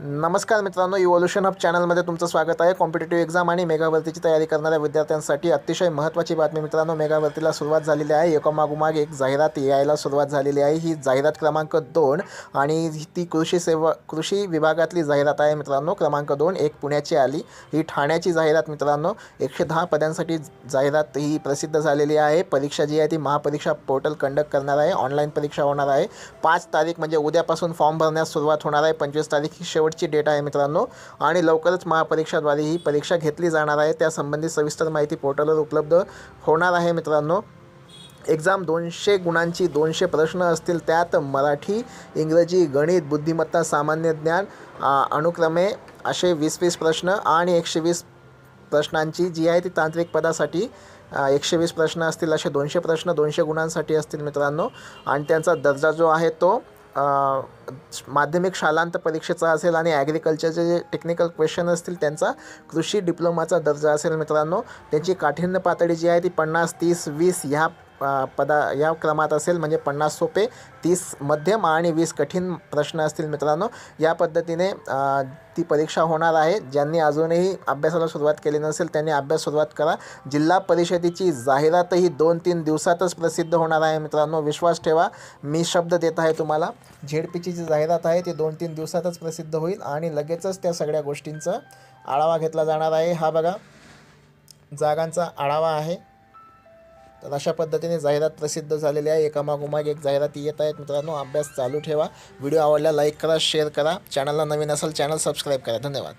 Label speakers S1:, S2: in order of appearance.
S1: नमस्कार मित्रांनो evolution of चॅनलमध्ये तुमचं स्वागत आहे. कॉम्पिटेटिव्ह एक्झाम आणि मेगावरतीची तयारी करणाऱ्या विद्यार्थ्यांसाठी अतिशय महत्त्वाची बातमी मित्रांनो मेगावरतीला सुरुवात झालेली आहे. एकामागोमाग एक जाहिरात यायला सुरुवात झालेली आहे. ही जाहिरात क्रमांक दोन आणि ती कृषी सेवा कृषी विभागातली जाहिरात आहे मित्रांनो. क्रमांक दोन एक पुण्याची आली. ही ठाण्याची जाहिरात मित्रांनो. एकशे दहा पदांसाठी जाहिरात ही प्रसिद्ध झालेली आहे. परीक्षा जी आहे ती महापरीक्षा पोर्टल कंडक्ट करणार आहे. ऑनलाईन परीक्षा होणार आहे. पाच तारीख म्हणजे उद्यापासून फॉर्म भरण्यास सुरुवात होणार आहे. पंचवीस तारीख ही शेवटची डेट आहे मित्रांनो. आणि लवकरच महापरीक्षाद्वारे ही परीक्षा घेतली जाणार आहे. त्यासंबंधी सविस्तर माहिती पोर्टलवर उपलब्ध होणार आहे मित्रांनो. एक्झाम दोनशे गुणांची दोनशे प्रश्न असतील त्यात मराठी इंग्रजी गणित बुद्धिमत्ता सामान्य ज्ञान अनुक्रमे असे वीस वीस प्रश्न आणि एकशे वीस प्रश्नांची जी आहे ती तांत्रिक पदासाठी एकशे वीस प्रश्न असतील असे दोनशे प्रश्न दोनशे गुणांसाठी असतील मित्रांनो. आणि त्यांचा दर्जा जो आहे तो माध्यमिक शालांत परीक्षेचा असेल आणि ॲग्रिकल्चरचे जे टेक्निकल क्वेश्चन असतील त्यांचा कृषी डिप्लोमाचा दर्जा असेल मित्रांनो. त्यांची काठिण्य पातळी जी आहे ती पन्नास तीस वीस ह्या पदा या क्रमात असेल म्हणजे पन्नास सोपे तीस मध्यम आणि वीस कठीण प्रश्न असतील मित्रांनो. या पद्धतीने ती परीक्षा होणार आहे. ज्यांनी अजूनही अभ्यासाला सुरुवात केली नसेल त्यांनी अभ्यास सुरुवात करा. जिल्हा परिषदेची जाहिरातही दोन तीन दिवसातच प्रसिद्ध होणार आहे मित्रांनो. विश्वास ठेवा मी शब्द देत आहे तुम्हाला. झेडपीची जी जाहिरात आहे ती दोन तीन दिवसातच प्रसिद्ध होईल आणि लगेचच त्या सगळ्या गोष्टींचा आढावा घेतला जाणार आहे. हा बघा जागांचा आढावा आहे. तर अशा पद्धतीने जाहिरात प्रसिद्ध झालेली आहे. एकामागोमाग एक जाहिराती येत आहेत. मित्रांनो अभ्यास चालू ठेवा. व्हिडिओ आवडला लाईक करा शेअर करा. चॅनलला नवीन असेल चॅनल सबस्क्राईब करा. धन्यवाद.